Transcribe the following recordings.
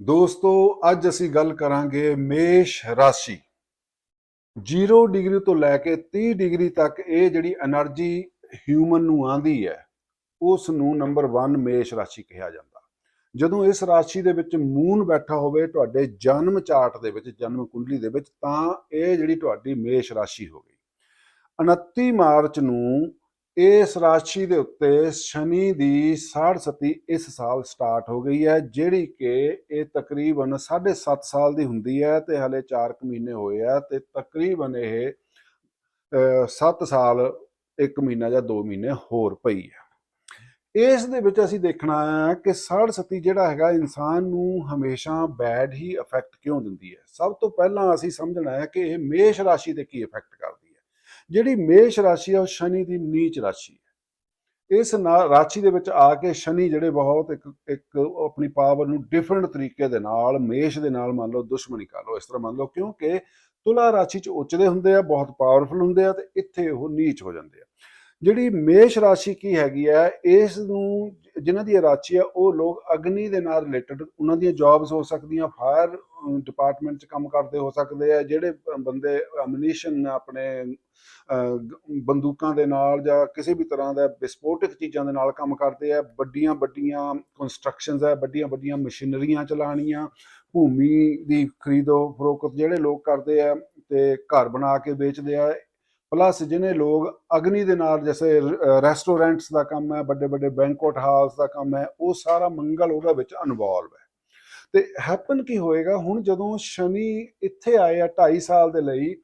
ਦੋਸਤੋ, ਅੱਜ ਅਸੀਂ ਗੱਲ ਕਰਾਂਗੇ ਮੇਸ਼ ਰਾਸ਼ੀ। 0 ਡਿਗਰੀ ਤੋਂ ਲੈ ਕੇ 30 ਡਿਗਰੀ ਤੱਕ ਇਹ ਜਿਹੜੀ એનર્ਜੀ ਹਿਊਮਨ ਨੂੰ ਆਂਦੀ ਹੈ ਉਸ ਨੂੰ ਨੰਬਰ 1 ਮੇਸ਼ ਰਾਸ਼ੀ ਕਿਹਾ ਜਾਂਦਾ। ਜਦੋਂ ਇਸ ਰਾਸ਼ੀ ਦੇ ਵਿੱਚ ਮੂਨ ਬੈਠਾ ਹੋਵੇ, ਤੁਹਾਡੇ ਜਨਮ ਚਾਰਟ ਦੇ ਵਿੱਚ, ਜਨਮ ਕੁੰਡਲੀ ਦੇ ਵਿੱਚ, ਤਾਂ ਇਹ ਜਿਹੜੀ ਤੁਹਾਡੀ ਮੇਸ਼ ਰਾਸ਼ੀ ਹੋ ਗਈ। 29 ਮਾਰਚ ਨੂੰ ਇਸ ਰਾਸ਼ੀ ਦੇ ਉੱਤੇ ਸ਼ਨੀ ਦੀ ਸਾੜ ਸਤੀ ਇਸ ਸਾਲ ਸਟਾਰਟ ਹੋ ਗਈ ਹੈ, ਜਿਹੜੀ ਕਿ ਇਹ ਤਕਰੀਬਨ 7.5 ਸਾਲ ਦੀ ਹੁੰਦੀ ਹੈ ਤੇ ਹਲੇ 4 ਕੁ ਮਹੀਨੇ ਹੋਏ ਆ ਤੇ ਤਕਰੀਬਨ ਇਹ 7 ਸਾਲ 1 ਮਹੀਨਾ ਜਾਂ 2 ਮਹੀਨੇ ਹੋਰ ਪਈ ਹੈ। ਇਸ ਦੇ ਵਿੱਚ ਅਸੀਂ ਦੇਖਣਾ ਹੈ ਕਿ ਸਾੜ ਸਤੀ ਜਿਹੜਾ ਹੈਗਾ ਇਨਸਾਨ ਨੂੰ ਹਮੇਸ਼ਾ ਬੈਡ ਹੀ ਇਫੈਕਟ ਕਿਉਂ ਦਿੰਦੀ ਹੈ? ਸਭ ਤੋਂ ਪਹਿਲਾਂ ਅਸੀਂ ਸਮਝਣਾ ਹੈ ਕਿ ਇਹ ਮੇਸ਼ ਰਾਸ਼ੀ ਤੇ ਕੀ ਇਫੈਕਟ ਕਰਦੀ ਜਿਹੜੀ ਮੇਸ਼ ਰਾਸ਼ੀ ਹੈ ਉਹ ਸ਼ਨੀ ਦੀ ਨੀਚ ਰਾਸ਼ੀ ਹੈ। ਇਸ ਨਾਲ ਰਾਸ਼ੀ ਦੇ ਵਿੱਚ ਆ ਕੇ ਸ਼ਨੀ ਜਿਹੜੇ ਬਹੁਤ ਇੱਕ ਇੱਕ ਆਪਣੀ ਪਾਵਰ ਨੂੰ ਡਿਫਰੈਂਟ ਤਰੀਕੇ ਦੇ ਨਾਲ, ਮੇਸ਼ ਦੇ ਨਾਲ ਮੰਨ ਲਓ ਦੁਸ਼ਮਣੀ ਕਰ ਲਓ, ਇਸ ਤਰ੍ਹਾਂ ਮੰਨ ਲਓ, ਕਿਉਂਕਿ ਤੁਲਾ ਰਾਸ਼ੀ ਚ ਉੱਚਦੇ ਹੁੰਦੇ ਆ, ਬਹੁਤ ਪਾਵਰਫੁਲ ਹੁੰਦੇ ਆ ਤੇ ਇੱਥੇ ਉਹ ਨੀਚ ਹੋ ਜਾਂਦੇ ਆ। ਜਿਹੜੀ ਮੇਸ਼ ਰਾਸ਼ੀ ਕੀ ਹੈਗੀ ਹੈ, ਇਸ ਨੂੰ ਜਿਨ੍ਹਾਂ ਦੀ ਰਾਸ਼ੀ ਹੈ, ਉਹ ਲੋਕ ਅਗਨੀ ਦੇ ਨਾਲ ਰਿਲੇਟਡ ਉਹਨਾਂ ਦੀਆਂ ਜੌਬਸ ਹੋ ਸਕਦੀਆਂ ਫਾਇਰ ਡਿਪਾਰਟਮੈਂਟ 'ਚ ਕੰਮ ਕਰਦੇ ਹੋ ਸਕਦੇ ਆ ਜਿਹੜੇ ਬੰਦੇ ਐਮਨੀਸ਼ਨ ਆਪਣੇ ਬੰਦੂਕਾਂ ਦੇ ਨਾਲ ਜਾਂ ਕਿਸੇ ਵੀ ਤਰ੍ਹਾਂ ਦਾ ਵਿਸਫੋਟਕ ਚੀਜ਼ਾਂ ਦੇ ਨਾਲ ਕੰਮ ਕਰਦੇ ਆ ਵੱਡੀਆਂ ਵੱਡੀਆਂ ਕੰਸਟਰਕਸ਼ਨਸ ਆ ਵੱਡੀਆਂ ਵੱਡੀਆਂ ਮਸ਼ੀਨਰੀਆਂ ਚਲਾਉਣੀਆਂ, ਭੂਮੀ ਦੀ ਖਰੀਦੋ ਫਰੋਖਤ ਜਿਹੜੇ ਲੋਕ ਕਰਦੇ ਆ ਤੇ ਘਰ ਬਣਾ ਕੇ ਵੇਚਦੇ ਆ ਪਲੱਸ ਜਿਹਨੇ ਲੋਕ ਅਗਨੀ ਦੇ ਨਾਲ ਜੈਸੇ ਰੈਸਟੋਰੈਂਟਸ ਦਾ ਕੰਮ ਹੈ, ਵੱਡੇ ਵੱਡੇ ਬੈਂਕਟ ਹਾਲਸ ਦਾ ਕੰਮ ਹੈ, ਉਹ ਸਾਰਾ ਮੰਗਲ ਉਹਦੇ ਵਿੱਚ ਇਨਵੋਲਵ ਹੈ। ਤੇ ਹੈਪਨ ਕੀ ਹੋਏਗਾ, ਹੁਣ ਜਦੋਂ ਸ਼ਨੀ ਇੱਥੇ ਆਏ ਆ 2.5 ਸਾਲ ਦੇ ਲਈ,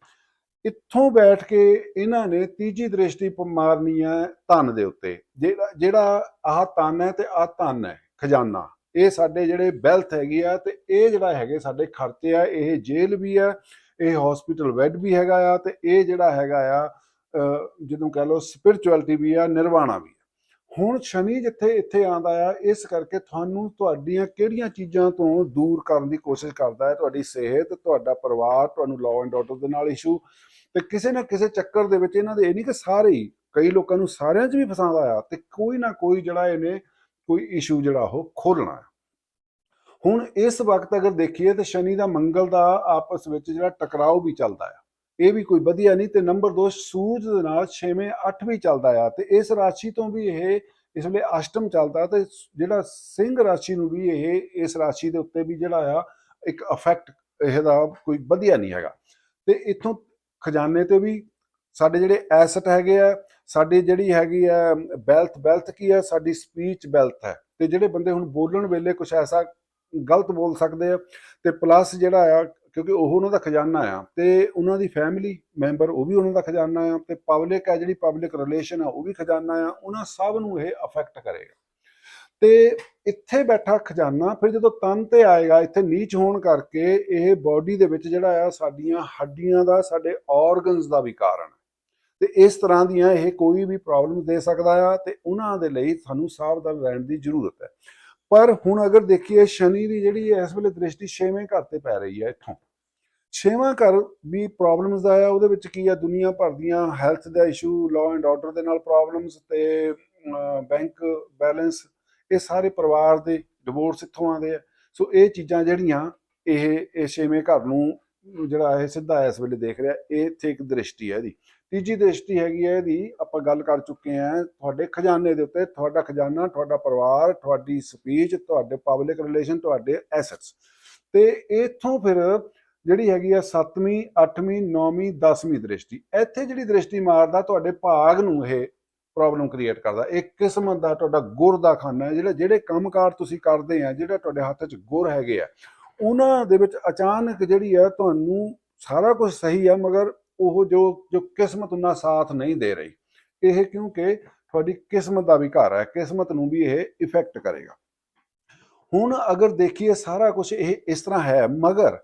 ਇੱਥੋਂ ਬੈਠ ਕੇ ਇਹਨਾਂ ਨੇ ਤੀਜੀ ਦ੍ਰਿਸ਼ਟੀ ਮਾਰਨੀ ਹੈ ਧਨ ਦੇ ਉੱਤੇ। ਜਿਹੜਾ ਜਿਹੜਾ ਆਹ ਧਨ ਹੈ ਤੇ ਆਹ ਧਨ ਹੈ, ਖਜ਼ਾਨਾ। ਇਹ ਸਾਡੇ ਜਿਹੜੇ ਵੈਲਥ ਹੈਗੀ ਆ ਤੇ ਇਹ ਜਿਹੜਾ ਹੈਗੇ ਸਾਡੇ ਖਰਚੇ ਆ, ਇਹ ਜੇਲ੍ਹ ਵੀ ਆ ਇਹ ਹਸਪੀਟਲ ਬੈੱਡ ਵੀ ਹੈਗਾ ਆ ਤੇ ਇਹ ਜਿਹੜਾ ਹੈਗਾ ਆ ਅਹ, ਜਦੋਂ ਕਹ ਲਓ ਸਪਿਰਚੁਅਲਿਟੀ ਵੀ ਆ ਨਿਰਵਾਣਾ ਵੀ ਹੁਣ ਸ਼ਨੀ ਜਿੱਥੇ ਇੱਥੇ ਆਂਦਾ ਆ ਇਸ ਕਰਕੇ ਤੁਹਾਨੂੰ ਤੁਹਾਡੀਆਂ ਕਿਹੜੀਆਂ ਚੀਜ਼ਾਂ ਤੋਂ ਦੂਰ ਕਰਨ ਦੀ ਕੋਸ਼ਿਸ਼ ਕਰਦਾ ਹੈ? ਤੁਹਾਡੀ ਸਿਹਤ ਤੁਹਾਡਾ ਪਰਿਵਾਰ ਤੁਹਾਨੂੰ ਲਾਅ ਐਂਡ ਆਰਡਰ ਦੇ ਨਾਲ ਇਸ਼ੂ ਤੇ ਕਿਸੇ ਨਾ ਕਿਸੇ ਚੱਕਰ ਦੇ ਵਿੱਚ ਇਹਨਾਂ ਦੇ ਇਹ ਨਹੀਂ ਕਿ ਸਾਰੇ ਹੀ ਕਈ ਲੋਕਾਂ ਨੂੰ ਸਾਰਿਆਂ 'ਚ ਵੀ ਫਸਾਉਂਦਾ ਆ ਤੇ ਕੋਈ ਨਾ ਕੋਈ ਜਿਹੜਾ ਇਹਨੇ ਕੋਈ ਇਸ਼ੂ ਜਿਹੜਾ ਉਹ ਖੋਲਣਾ ਹੈ ਹੁਣ ਇਸ ਵਕਤ ਅਗਰ ਦੇਖੀਏ ਤੇ ਸ਼ਨੀ ਦਾ ਮੰਗਲ ਦਾ ਆਪਸ ਵਿੱਚ ਜਿਹੜਾ ਟਕਰਾਓ ਵੀ ਚੱਲਦਾ ਆ। ਇਹ ਵੀ ਕੋਈ ਵਧੀਆ ਨਹੀਂ ਤੇ ਨੰਬਰ 2 ਸੂਰਜ ਦੇ ਨਾਲ 6ਵੇਂ 8ਵੀਂ ਚੱਲਦਾ ਆ ਤੇ ਇਸ ਰਾਸ਼ੀ ਤੋਂ ਵੀ ਇਹ ਇਸ ਵੇਲੇ ਅਸ਼ਟਮ ਚੱਲਦਾ ਤੇ ਜਿਹੜਾ ਸਿੰਘ ਰਾਸ਼ੀ ਨੂੰ ਵੀ ਇਹ ਇਸ ਰਾਸ਼ੀ ਦੇ ਉੱਤੇ ਵੀ ਜਿਹੜਾ ਆ ਇੱਕ ਇਫੈਕਟ ਇਹਦਾ ਕੋਈ ਵਧੀਆ ਨਹੀਂ ਹੈਗਾ। ਤੇ ਇੱਥੋਂ ਖਜ਼ਾਨੇ ਤੇ ਵੀ ਸਾਡੇ ਜਿਹੜੇ ਐਸਟ ਹੈਗੇ ਆ, ਸਾਡੀ ਜਿਹੜੀ ਹੈਗੀ ਆ ਵੈਲਥ ਵੈਲਥ ਕੀ ਆ? ਸਾਡੀ ਸਪੀਚ ਵੈਲਥ ਹੈ ਤੇ ਜਿਹੜੇ ਬੰਦੇ ਹੁਣ ਬੋਲਣ ਵੇਲੇ ਕੁਝ ਐਸਾ ਗਲਤ ਬੋਲ ਸਕਦੇ ਆ ਤੇ ਪਲੱਸ ਜਿਹੜਾ ਆ, ਕਿਉਂਕਿ ਉਹ ਉਹਨਾਂ ਦਾ ਖਜ਼ਾਨਾ ਆ ਤੇ ਉਹਨਾਂ ਦੀ ਫੈਮਿਲੀ ਮੈਂਬਰ ਉਹ ਵੀ ਉਹਨਾਂ ਦਾ ਖਜ਼ਾਨਾ ਆ ਤੇ ਪਬਲਿਕ ਆ ਜਿਹੜੀ ਪਬਲਿਕ ਰਿਲੇਸ਼ਨ ਆ ਉਹ ਵੀ ਖਜ਼ਾਨਾ ਆ, ਉਹਨਾਂ ਸਭ ਨੂੰ ਇਹ ਅਫੈਕਟ ਕਰੇਗਾ। ਤੇ ਇੱਥੇ ਬੈਠਾ ਖਜ਼ਾਨਾ, ਫਿਰ ਜਦੋਂ ਤਨ ਤੇ ਆਏਗਾ, ਇੱਥੇ ਨੀਚ ਹੋਣ ਕਰਕੇ ਇਹ ਬਾਡੀ ਦੇ ਵਿੱਚ ਜਿਹੜਾ ਆ, ਸਾਡੀਆਂ ਹੱਡੀਆਂ ਦਾ, ਸਾਡੇ ਆਰਗਨਸ ਦਾ ਵੀ ਕਾਰਨ ਹੈ ਤੇ ਇਸ ਤਰ੍ਹਾਂ ਦੀਆਂ ਇਹ ਕੋਈ ਵੀ ਪ੍ਰੋਬਲਮ ਦੇ ਸਕਦਾ ਆ ਤੇ ਉਹਨਾਂ ਦੇ ਲਈ ਸਾਨੂੰ ਸਾਵਧਾਨ ਰਹਿਣ ਦੀ ਜ਼ਰੂਰਤ ਹੈ। ਪਰ ਹੁਣ ਅਗਰ ਦੇਖੀਏ ਸ਼ਨੀ ਦੀ ਜਿਹੜੀ ਇਸ ਵੇਲੇ ਦ੍ਰਿਸ਼ਟੀ 6ਵੇਂ ਘਰ ਤੇ ਪੈ ਰਹੀ ਹੈ ਇੱਥੋਂ। 6ਵਾਂ ਘਰ ਵੀ ਪ੍ਰੋਬਲਮਸ ਦਾ ਆ ਉਹਦੇ ਵਿੱਚ ਕੀ ਆ ਦੁਨੀਆ ਭਰ ਦੀਆਂ ਹੈਲਥ ਦਾ ਇਸ਼ੂ ਲਾਅ ਐਂਡ ਆਰਡਰ ਦੇ ਨਾਲ ਪ੍ਰੋਬਲਮਸ ਤੇ ਬੈਂਕ ਬੈਲੈਂਸ ਇਹ ਸਾਰੇ ਪਰਿਵਾਰ ਦੇ ਡਿਵੋਰਸ ਇੱਥੋਂ ਆਉਂਦੇ ਆ। ਸੋ ਇਹ ਚੀਜ਼ਾਂ ਜਿਹੜੀਆਂ, ਇਹ ਇਹ ਛੇਵੇਂ ਘਰ ਨੂੰ ਜਿਹੜਾ ਇਹ ਸਿੱਧਾ ਇਸ ਵੇਲੇ ਦੇਖ ਰਿਹਾ, ਇਹ ਇੱਥੇ ਇੱਕ ਦ੍ਰਿਸ਼ਟੀ ਹੈ ਇਹਦੀ। ਤੀਜੀ ਦ੍ਰਿਸ਼ਟੀ ਹੈਗੀ ਹੈ ਇਹਦੀ, ਆਪਾਂ ਗੱਲ ਕਰ ਚੁੱਕੇ ਹਾਂ ਤੁਹਾਡੇ ਖਜ਼ਾਨੇ ਦੇ ਉੱਤੇ, ਤੁਹਾਡਾ ਖਜ਼ਾਨਾ, ਤੁਹਾਡਾ ਪਰਿਵਾਰ, ਤੁਹਾਡੀ ਸਪੀਚ ਤੁਹਾਡੇ ਪਬਲਿਕ ਰਿਲੇਸ਼ਨ ਤੁਹਾਡੇ ਐਸੈਟਸ ਤੇ ਇਥੋਂ ਫਿਰ ਜਿਹੜੀ ਹੈਗੀ ਆ 7ਵੀਂ 8ਵੀਂ 9ਵੀਂ 10ਵੀਂ ਦ੍ਰਿਸ਼ਟੀ ਇੱਥੇ ਜਿਹੜੀ ਦ੍ਰਿਸ਼ਟੀ ਮਾਰਦਾ ਤੁਹਾਡੇ ਭਾਗ ਨੂੰ ਇਹ ਪ੍ਰੋਬਲਮ ਕ੍ਰੀਏਟ ਕਰਦਾ। ਇੱਕ ਕਿਸਮ ਦਾ ਤੁਹਾਡਾ ਗੁਰ ਦਾ ਖਾਨਾ ਹੈ, ਜਿਹੜਾ ਜਿਹੜੇ ਕੰਮਕਾਰ ਤੁਸੀਂ ਕਰਦੇ ਆ, ਜਿਹੜਾ ਤੁਹਾਡੇ ਹੱਥ 'ਚ ਗੁਰ ਹੈਗੇ ਆ, ਉਹਨਾਂ ਦੇ ਵਿੱਚ ਅਚਾਨਕ ਜਿਹੜੀ ਆ ਤੁਹਾਨੂੰ ਸਾਰਾ ਕੁਝ ਸਹੀ ਆ, ਮਗਰ ਉਹ ਜੋ ਜੋ ਕਿਸਮਤ ਉਹਨਾਂ ਸਾਥ ਨਹੀਂ ਦੇ ਰਹੀ। ਇਹ ਕਿਉਂਕਿ ਤੁਹਾਡੀ ਕਿਸਮਤ ਦਾ ਵੀ ਘਰ ਹੈ, ਕਿਸਮਤ ਨੂੰ ਵੀ ਇਹ ਇਫੈਕਟ ਕਰੇਗਾ। ਹੁਣ ਅਗਰ ਦੇਖੀਏ ਸਾਰਾ ਕੁਝ ਇਹ ਇਸ ਤਰ੍ਹਾਂ ਹੈ, ਮਗਰ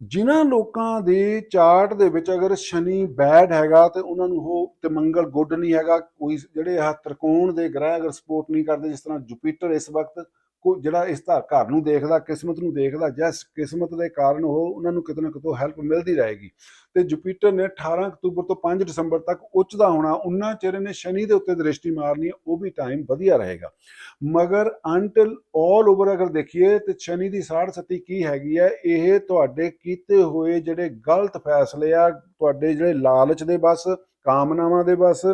ਜਿਨ੍ਹਾਂ ਲੋਕਾਂ ਦੇ ਚਾਰਟ ਦੇ ਵਿੱਚ ਅਗਰ ਸ਼ਨੀ ਬੈਡ ਹੈਗਾ ਤੇ ਉਹਨਾਂ ਨੂੰ ਉਹ ਤੇ ਮੰਗਲ ਗੁੱਡ ਨਹੀਂ ਹੈਗਾ, ਕੋਈ ਜਿਹੜੇ ਆ ਤ੍ਰਿਕੋਣ ਦੇ ਗ੍ਰਹਿ ਅਗਰ ਸਪੋਰਟ ਨਹੀਂ ਕਰਦੇ ਜਿਸ ਤਰ੍ਹਾਂ ਜੁਪੀਟਰ ਇਸ ਵਕਤ ਕੋ ਜਿਹੜਾ ਇਸ ਧਰ ਘਰ ਨੂੰ ਦੇਖਦਾ, ਕਿਸਮਤ ਨੂੰ ਦੇਖਦਾ, ਜਿਸ ਕਿਸਮਤ ਦੇ ਕਾਰਨ ਉਹ ਉਹਨਾਂ ਨੂੰ ਕਿਤੇ ਨਾ ਕਿਤੋਂ ਹੈਲਪ ਮਿਲਦੀ ਰਹੇਗੀ। ਤੇ ਜੁਪੀਟਰ ਨੇ 18 ਅਕਤੂਬਰ ਤੋਂ 5 ਦਸੰਬਰ ਤੱਕ ਉੱਚਦਾ ਹੋਣਾ ਉਹਨਾਂ ਚਿਰ ਨੇ ਸ਼ਨੀ ਦੇ ਉੱਤੇ ਦ੍ਰਿਸ਼ਟੀ ਮਾਰਨੀ ਉਹ ਵੀ ਟਾਈਮ ਵਧੀਆ ਰਹੇਗਾ। ਮਗਰ ਅੰਟਿਲ 올 ਓਵਰ ਅਗਰ ਦੇਖੀਏ, ਤੇ ਸ਼ਨੀ ਦੀ 67 ਕੀ ਹੈਗੀ ਹੈ? ਇਹ ਤੁਹਾਡੇ ਕੀਤੇ ਹੋਏ ਜਿਹੜੇ ਗਲਤ ਫੈਸਲੇ ਆ, ਤੁਹਾਡੇ ਜਿਹੜੇ ਲਾਲਚ ਦੇ ਬਸ ਕਾਮਨਾਵਾਂ ਦੇ ਬਸ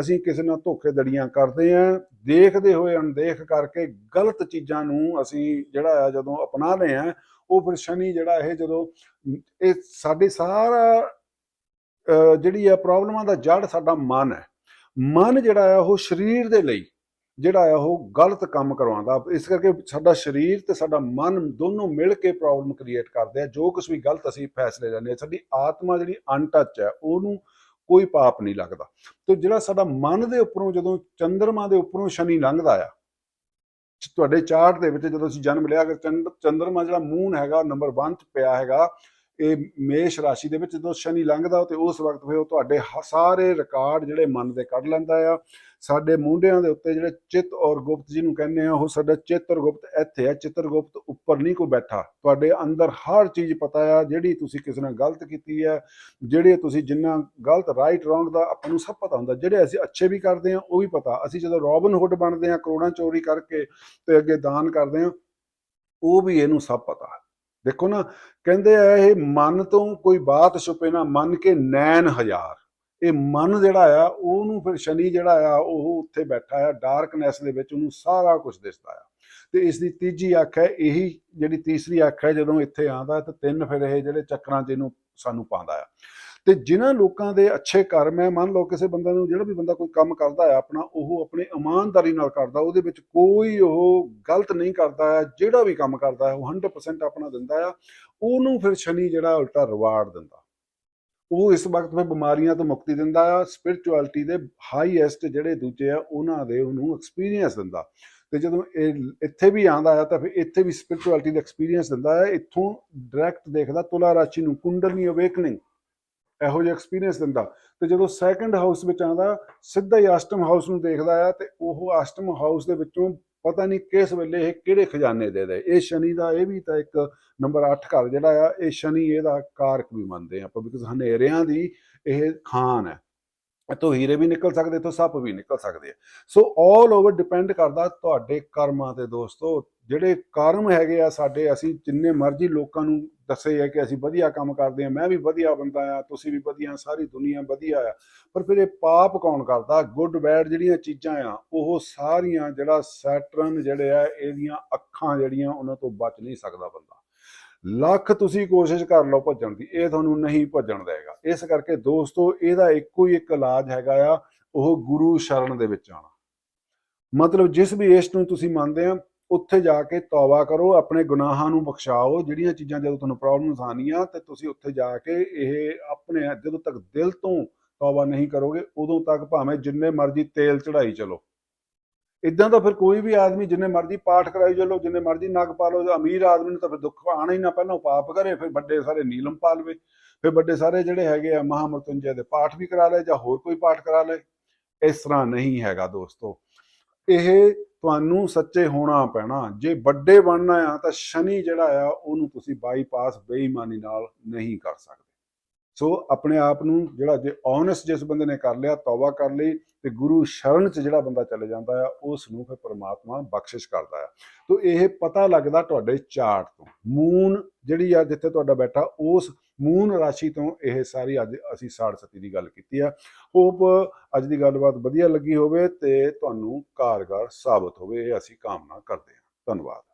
ਅਸੀਂ ਕਿਸੇ ਨਾਲ ਧੋਖੇਦੜੀਆਂ ਕਰਦੇ ਆਂ, ਦੇਖਦੇ ਹੋਏ, ਅਣਦੇਖ ਕਰਕੇ ਗਲਤ ਚੀਜ਼ਾਂ ਨੂੰ ਅਸੀਂ ਜਿਹੜਾ ਆ ਜਦੋਂ ਅਪਣਾ ਅਪਣਾਉਂਦੇ ਆ, ਉਹ ਫਿਰ ਸ਼ਨੀ ਜਿਹੜਾ ਇਹ ਜਦੋਂ ਇਹ ਸਾਡੇ ਸਾਰਾ ਜਿਹੜੀ ਆ ਪ੍ਰੋਬਲਮਾਂ ਦਾ ਜੜ ਸਾਡਾ ਮਨ ਹੈ। ਮਨ ਜਿਹੜਾ ਆ ਉਹ ਸਰੀਰ ਦੇ ਲਈ ਜਿਹੜਾ ਆ ਉਹ ਗਲਤ ਕੰਮ ਕਰਵਾਉਂਦਾ। ਇਸ ਕਰਕੇ ਸਾਡਾ ਸਰੀਰ ਤੇ ਸਾਡਾ ਮਨ ਦੋਨੋਂ ਮਿਲ ਕੇ ਪ੍ਰੋਬਲਮ ਕ੍ਰੀਏਟ ਕਰਦੇ ਆ। ਜੋ ਕੁਝ ਵੀ ਗਲਤ ਅਸੀਂ ਫੈਸਲੇ ਲੈਂਦੇ ਹਾਂ, ਸਾਡੀ ਆਤਮਾ ਜਿਹੜੀ ਅਨਟੱਚ ਹੈ, ਉਹਨੂੰ ਕੋਈ ਪਾਪ ਨਹੀਂ ਲੱਗਦਾ। ਤੇ ਜਿਹੜਾ ਸਾਡਾ ਮਨ ਦੇ ਉੱਪਰੋਂ ਜਦੋਂ ਚੰਦਰਮਾ ਦੇ ਉੱਪਰੋਂ ਸ਼ਨੀ ਲੰਘਦਾ ਆ, ਤੁਹਾਡੇ ਚਾਰਟ ਦੇ ਵਿੱਚ ਜਦੋਂ ਅਸੀਂ ਜਨਮ ਲਿਆ ਕਿ ਚੰਦ- ਚੰਦਰਮਾ ਜਿਹੜਾ ਮੂਨ ਹੈਗਾ ਨੰਬਰ 1 ਚ ਪਿਆ ਹੈਗਾ ਇਹ ਮੇਸ਼ ਰਾਸ਼ੀ ਦੇ ਵਿੱਚ ਜਦੋਂ ਸ਼ਨੀ ਲੰਘਦਾ ਤੇ ਉਸ ਵਕਤ ਫਿਰ ਉਹ ਤੁਹਾਡੇ ਹ- ਸਾਰੇ ਰਿਕਾਰਡ ਜਿਹੜੇ ਮਨ ਦੇ ਕੱਢ ਲੈਂਦਾ ਆ। ਸਾਡੇ ਮੁੰਡਿਆਂ ਦੇ ਉੱਤੇ ਜਿਹੜੇ ਚਿੱਤ ਔਰ ਗੁਪਤ ਜਿਹਨੂੰ ਕਹਿੰਦੇ ਆ, ਉਹ ਸਾਡਾ ਚਿੱਤ ਔਰ ਗੁਪਤ ਇੱਥੇ ਆ ਚਿੱਤਰ ਗੁਪਤ ਉੱਪਰ ਨਹੀਂ ਕੋਈ ਬੈਠਾ। ਤੁਹਾਡੇ ਅੰਦਰ ਹਰ ਚੀਜ਼ ਪਤਾ ਆ, ਜਿਹੜੀ ਤੁਸੀਂ ਕਿਸੇ ਨਾਲ ਗਲਤ ਕੀਤੀ ਹੈ ਜਿਹੜੇ ਤੁਸੀਂ ਜਿੰਨਾ ਗਲਤ ਰਾਈਟ ਰੋਂਗ ਦਾ ਆਪਾਂ ਨੂੰ ਸਭ ਪਤਾ ਹੁੰਦਾ। ਜਿਹੜੇ ਅਸੀਂ ਅੱਛੇ ਵੀ ਕਰਦੇ ਆ, ਉਹ ਵੀ ਪਤਾ। ਅਸੀਂ ਜਦੋਂ ਰੋਬਨ ਹੁੱਡ ਬਣਦੇ ਆ, ਕਰੋੜਾਂ ਚੋਰੀ ਕਰਕੇ ਤੇ ਅੱਗੇ ਦਾਨ ਕਰਦੇ ਆ, ਉਹ ਵੀ ਇਹਨੂੰ ਸਭ ਪਤਾ। ਦੇਖੋ ਨਾ, ਕਹਿੰਦੇ ਆ ਇਹ ਮਨ ਤੋਂ ਕੋਈ ਬਾਤ ਛੁਪੇ ਨਾ, ਮਨ ਕੇ ਨੈਣ ਹਜ਼ਾਰ। ਇਹ ਮਨ ਜਿਹੜਾ ਆ, ਉਹਨੂੰ ਫਿਰ ਸ਼ਨੀ ਜਿਹੜਾ ਆ, ਉਹ ਉੱਥੇ ਬੈਠਾ ਆ ਡਾਰਕਨੈਸ ਦੇ ਵਿੱਚ ਉਹਨੂੰ ਸਾਰਾ ਕੁਝ ਦਿਸਦਾ ਆ। ਤੇ ਇਸ ਦੀ ਤੀਜੀ ਅੱਖ ਹੈ, ਇਹੀ ਜਿਹੜੀ ਤੀਸਰੀ ਅੱਖ ਹੈ, ਜਦੋਂ ਇੱਥੇ ਆਉਂਦਾ ਤਾਂ ਤਿੰਨ ਫਿਰ ਇਹ ਜਿਹੜੇ ਚੱਕਰਾਂ 'ਚ ਇਹਨੂੰ ਸਾਨੂੰ ਪਾਉਂਦਾ ਆ। ਤੇ ਜਿਨ੍ਹਾਂ ਲੋਕਾਂ ਦੇ ਅੱਛੇ ਕਰਮ ਹੈ ਮੰਨ ਲਓ ਕਿਸੇ ਬੰਦੇ ਨੂੰ ਜਿਹੜਾ ਵੀ ਬੰਦਾ ਕੋਈ ਕੰਮ ਕਰਦਾ ਹੈ ਆਪਣਾ, ਉਹ ਆਪਣੇ ਇਮਾਨਦਾਰੀ ਨਾਲ ਕਰਦਾ, ਉਹਦੇ ਵਿੱਚ ਕੋਈ ਉਹ ਗਲਤ ਨਹੀਂ ਕਰਦਾ ਹੈ ਜਿਹੜਾ ਵੀ ਕੰਮ ਕਰਦਾ ਹੈ ਉਹ 100% ਆਪਣਾ ਦਿੰਦਾ ਆ, ਉਹਨੂੰ ਫਿਰ ਸ਼ਨੀ ਜਿਹੜਾ ਉਲਟਾ ਰਿਵਾਰਡ ਦਿੰਦਾ। ਉਹ ਇਸ ਵਕਤ ਫਿਰ ਬਿਮਾਰੀਆਂ ਤੋਂ ਮੁਕਤੀ ਦਿੰਦਾ ਆ ਸਪਿਰਚੁਅਲਿਟੀ ਦੇ ਹਾਈਐਸਟ ਜਿਹੜੇ ਦੂਜੇ ਆ, ਉਹਨਾਂ ਦੇ ਉਹਨੂੰ ਐਕਸਪੀਰੀਅੰਸ ਦਿੰਦਾ। ਤੇ ਜਦੋਂ ਇਹ ਇੱਥੇ ਵੀ ਆਂਦਾ ਆ, ਤਾਂ ਫਿਰ ਇੱਥੇ ਵੀ ਸਪਿਰਚੁਅਲਿਟੀ ਦਾ ਐਕਸਪੀਰੀਅੰਸ ਦਿੰਦਾ ਹੈ ਇੱਥੋਂ ਡਾਇਰੈਕਟ ਦੇਖਦਾ ਤੁਲਾ ਰਾਸ਼ੀ ਨੂੰ ਕੁੰਡਲਨੀ ਅਵੇਕਨਿੰਗ ਇਹੋ ਜਿਹਾ ਐਕਸਪੀਰੀਅੰਸ ਦਿੰਦਾ। ਤੇ ਜਦੋਂ ਸੈਕੰਡ ਹਾਊਸ ਵਿੱਚ ਆਂਦਾ ਸਿੱਧਾ ਹੀ ਆਸਟਮ ਹਾਊਸ ਨੂੰ ਦੇਖਦਾ ਆ ਤੇ ਉਹ ਆਸਟਮ ਹਾਊਸ ਦੇ ਵਿੱਚੋਂ ਪਤਾ ਨਹੀਂ ਕਿਸ ਵੇਲੇ ਇਹ ਕਿਹੜੇ ਖਜ਼ਾਨੇ ਦੇ ਦੇ। ਇਹ ਸ਼ਨੀ ਦਾ, ਇਹ ਵੀ ਤਾਂ ਇੱਕ ਨੰਬਰ 8 ਘਰ ਜਿਹੜਾ ਆ, ਇਹ ਸ਼ਨੀ ਇਹਦਾ ਕਾਰਕ ਵੀ ਮੰਨਦੇ ਆ ਆਪਾਂ ਬਿਕਾਜ਼ ਹਨੇਰਿਆਂ ਦੀ ਇਹ ਖਾਨ ਹੈ। ਇੱਥੋਂ ਹੀਰੇ ਵੀ ਨਿਕਲ ਸਕਦੇ ਇੱਥੋਂ ਸੱਪ ਵੀ ਨਿਕਲ ਸਕਦੇ ਆ। ਸੋ ਆਲ ਓਵਰ ਡਿਪੈਂਡ ਕਰਦਾ ਤੁਹਾਡੇ ਕਰਮਾਂ ਤੇ ਦੋਸਤੋ, ਜਿਹੜੇ ਕਰਮ ਹੈਗੇ ਆ ਸਾਡੇ, ਅਸੀਂ ਜਿੰਨੇ ਮਰਜ਼ੀ ਲੋਕਾਂ ਨੂੰ ਦੱਸੇ ਆ ਕਿ ਅਸੀਂ ਵਧੀਆ ਕੰਮ ਕਰਦੇ ਆ, ਮੈਂ ਵੀ ਵਧੀਆ ਬੰਦਾ ਆ, ਤੁਸੀਂ ਵੀ ਵਧੀਆ, ਸਾਰੀ ਦੁਨੀਆ ਵਧੀਆ ਆ। ਪਰ ਫਿਰ ਇਹ ਪਾਪ ਕੌਣ ਕਰਦਾ? ਗੁੱਡ, ਬੈਡ ਜਿਹੜੀਆਂ ਚੀਜ਼ਾਂ ਆ, ਉਹ ਸਾਰੀਆਂ ਜਿਹੜਾ ਸੈਟਰਨ ਜਿਹੜੇ ਆ, ਇਹਦੀਆਂ ਅੱਖਾਂ ਜਿਹੜੀਆਂ, ਉਹਨਾਂ ਤੋਂ ਬਚ ਨਹੀਂ ਸਕਦਾ ਬੰਦਾ। ਲੱਖ ਤੁਸੀਂ ਕੋਸ਼ਿਸ਼ ਕਰ ਲਓ ਭੱਜਣ ਦੀ, ਇਹ ਤੁਹਾਨੂੰ ਨਹੀਂ ਭੱਜਣ ਦੇਗਾ। ਇਸ ਕਰਕੇ ਦੋਸਤੋ, ਇਹਦਾ ਇੱਕੋ ਹੀ ਇੱਕ ਇਲਾਜ ਹੈਗਾ ਆ, ਉਹ ਗੁਰੂ ਸ਼ਰਨ ਦੇ ਵਿੱਚ ਆਣਾ ਮਤਲਬ ਜਿਸ ਵੀ ਇਸ ਨੂੰ ਤੁਸੀਂ ਮੰਨਦੇ ਆ, ਉੱਥੇ ਜਾ ਕੇ ਤੌਬਾ ਕਰੋ, ਆਪਣੇ ਗੁਨਾਹਾਂ ਨੂੰ ਬਖਸ਼ਾਓ, ਜਿਹੜੀਆਂ ਚੀਜ਼ਾਂ ਜਦੋਂ ਤੁਹਾਨੂੰ ਪ੍ਰੋਬਲਮਸ ਆਉਂਦੀਆਂ, ਤੇ ਤੁਸੀਂ ਉੱਥੇ ਜਾ ਕੇ ਇਹ ਆਪਣੇ ਜਦੋਂ ਤੱਕ ਦਿਲ ਤੋਂ ਤੌਬਾ ਨਹੀਂ ਕਰੋਗੇ, ਉਦੋਂ ਤੱਕ ਭਾਵੇਂ ਜਿੰਨੇ ਮਰਜ਼ੀ ਤੇਲ ਚੜਾਈ ਚਲੋ। ਇਦਾਂ ਤਾਂ ਫਿਰ ਕੋਈ ਵੀ ਆਦਮੀ ਜਿੰਨੇ ਮਰਜ਼ੀ ਪਾਠ ਕਰਾਈ ਚਲੋ ਜਿੰਨੇ ਮਰਜ਼ੀ ਨਗ ਪਾ ਲਓ, ਅਮੀਰ ਆਦਮੀ ਨੂੰ ਤਾਂ ਫਿਰ ਦੁੱਖ ਆਣਾ ਹੀ ਨਾ ਪਹਿਲਾਂ ਉਹ ਪਾਪ ਕਰੇ, ਫਿਰ ਵੱਡੇ ਸਾਰੇ ਨੀਲਮ ਪਾ ਲਵੇ ਫਿਰ ਵੱਡੇ ਸਾਰੇ ਜਿਹੜੇ ਹੈਗੇ ਆ ਮਹਾਮਰਤੁੰਜੈ ਦੇ ਪਾਠ ਵੀ ਕਰਾ ਲਏ ਜਾਂ ਹੋਰ ਕੋਈ ਪਾਠ ਕਰਾ ਲਏ, ਇਸ ਤਰ੍ਹਾਂ ਨਹੀਂ ਹੈਗਾ ਦੋਸਤੋ। ਇਹ ਤੁਹਾਨੂੰ ਸੱਚੇ ਹੋਣਾ ਪੈਣਾ, ਜੇ ਵੱਡੇ ਬਣਨਾ ਆ ਤਾਂ ਸ਼ਨੀ ਜਿਹੜਾ ਆ, ਉਹਨੂੰ ਤੁਸੀਂ ਬਾਈਪਾਸ ਬੇਈਮਾਨੀ ਨਾਲ ਨਹੀਂ ਕਰ ਸਕਦੇ। ਸੋ ਆਪਣੇ ਆਪ ਨੂੰ ਜਿਹੜਾ ਜੇ ਓਨੈਸਟ ਜਿਸ ਬੰਦੇ ਨੇ ਕਰ ਲਿਆ, ਤੌਬਾ ਕਰ ਲਈ ਤੇ ਗੁਰੂ ਸ਼ਰਨ ਚ ਜਿਹੜਾ ਬੰਦਾ ਚਲੇ ਜਾਂਦਾ ਆ ਉਸ ਨੂੰ ਫਿਰ ਪਰਮਾਤਮਾ ਬਖਸ਼ਿਸ਼ ਕਰਦਾ ਆ। ਤੋ ਇਹ ਪਤਾ ਲੱਗਦਾ ਤੁਹਾਡੇ ਚਾਰਟ ਤੋਂ। ਮੂਨ ਜਿਹੜੀ ਆ ਜਿੱਥੇ ਤੁਹਾਡਾ ਬੈਠਾ, ਉਸ ਮੂਨ ਰਾਸ਼ੀ ਤੋਂ ਇਹ ਸਾਰੀ ਅੱਜ ਅਸੀਂ ਸਾੜ ਸਤੀ ਦੀ ਗੱਲ ਕੀਤੀ ਆ। ਹੋਪ ਅੱਜ ਦੀ ਗੱਲਬਾਤ ਵਧੀਆ ਲੱਗੀ ਹੋਵੇ ਤੇ ਤੁਹਾਨੂੰ ਕਾਰਗਰ ਸਾਬਤ ਹੋਵੇ, ਇਹ ਅਸੀਂ ਕਾਮਨਾ ਕਰਦੇ ਹਾਂ ਧੰਨਵਾਦ।